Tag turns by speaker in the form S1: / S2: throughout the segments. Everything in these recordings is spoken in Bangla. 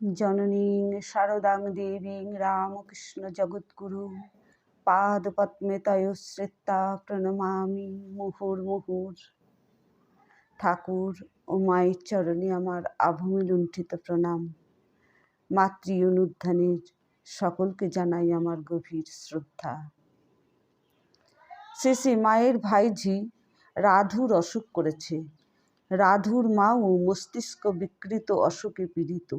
S1: জননীং শারদাং দেবীং রামকৃষ্ণ জগৎগুরু। জগদ্গুরু পাদপদ্মে তয়শ্রিতা প্রণমামি মুহুর মুহুর। ঠাকুর ও মায়ের চরণে আমার আভূমি লুণ্ঠিত প্রণাম। মাতৃ অনুধ্যানের সকলকে জানাই আমার গভীর শ্রদ্ধা। শেষে মায়ের ভাইঝি রাধুর অসুখ করেছে। রাধুর মাও মস্তিষ্ক বিকৃত অসুখে পীড়িত।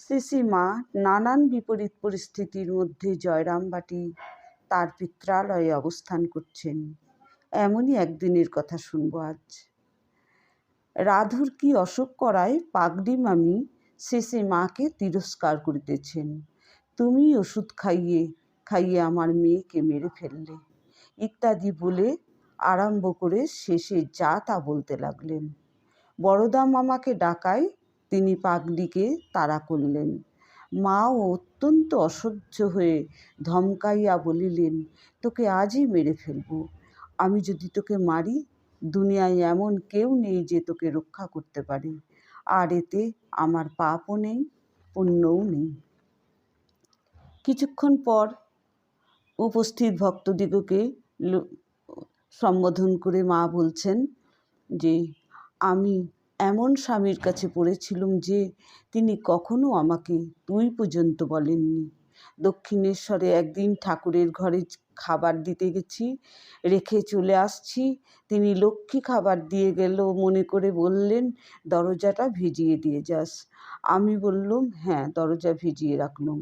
S1: শ্রী মা নানান বিপরীত পরিস্থিতির মধ্যে জয়রামবাটি তার পিত্রালয়ে অবস্থান করছেন। এমনই একদিনের কথা শুনব আজ। রাধুর কি অসুখ করায় পাগড়ি মামি শেষে মাকে তিরস্কার করিতেছেন। তুমি ওষুধ খাইয়ে খাইয়ে আমার মেয়েকে মেরে ফেললে। ইত্যাদি বলে আরম্ভ করে শেষে যা তা বলতে লাগলেন। বড়দা মামাকে ডাকায় তিনি পাগলিকে তাড়া করলেন। মাও অত্যন্ত অসহ্য হয়ে ধমকাইয়া বলিলেন, তোকে আজই মেরে ফেলব। আমি যদি তোকে মারি, দুনিয়ায় এমন কেউ নেই যে তোকে রক্ষা করতে পারে। আর এতে আমার পাপও নেই, পুণ্যও নেই। কিছুক্ষণ পর উপস্থিত ভক্তদিগকে সম্বোধন করে মা বলছেন যে, আমি এমন স্বামীর কাছে পড়েছিলুম যে তিনি কখনো আমাকে তুই পর্যন্ত বলেননি। দক্ষিণেশ্বরে একদিন ঠাকুরের ঘরে খাবার দিতে গেছি, রেখে চলে আসছি। তিনি লক্ষ্মী খাবার দিয়ে গেল, মনে করে বললেন, দরজাটা ভিজিয়ে দিয়ে যাস। আমি বললুম হ্যাঁ দরজা ভিজিয়ে রাখলুম।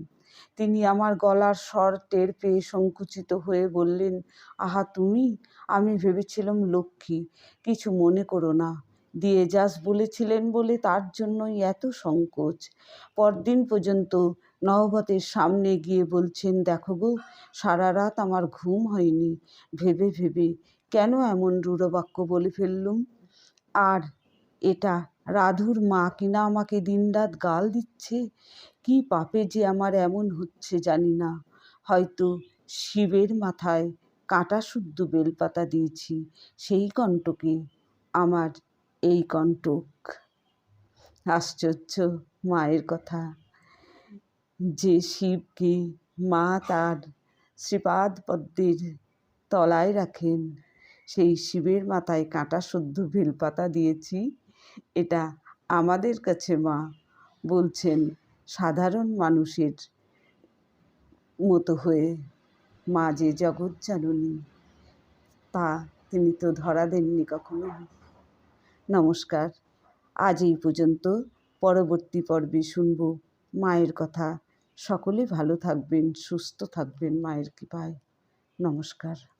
S1: তিনি আমার গলার স্বর টের পেয়ে সংকুচিত হয়ে বললেন, আহা, তুমি? আমি ভেবেছিলাম, লক্ষ্মী, কিছু মনে করো না। দিয়ে যাস বলেছিলেন বলে তার জন্যই এত সংকোচ। পরদিন পর্যন্ত নহবতের সামনে গিয়ে বলছেন, দেখো গো, সারা রাত আমার ঘুম হয়নি। ভেবে ভেবে কেন এমন রূঢ়বাক্য বলে ফেললুম? আর এটা রাধুর মা কিনা আমাকে দিনরাত গাল দিচ্ছে? কি পাপে যে আমার এমন হচ্ছে জানি না। হয়তো শিবের মাথায় কাঁটা শুদ্ধ বেলপাতা দিয়েছি। সেই কণ্টকে আমার এই কণ্টক। আশ্চর্য মায়ের কথা। যে শিবকে মা তার শ্রীপাদ পদ্মের তলায় রাখেন? সেই শিবের মাথায় কাঁটা শুদ্ধ বেলপাতা দিয়েছি। এটা আমাদের কাছে মা, বলছেন সাধারণ মানুষের মতো হয়ে মা যে জগৎ জাননী। তা তিনি তো ধরা দেননি কখনো। নমস্কার। আজ এই পর্যন্ত পরবর্তী পর্বে শুনব মায়ের কথা। সকলে ভালো থাকবেন, সুস্থ থাকবেন মায়ের কৃপায়। নমস্কার।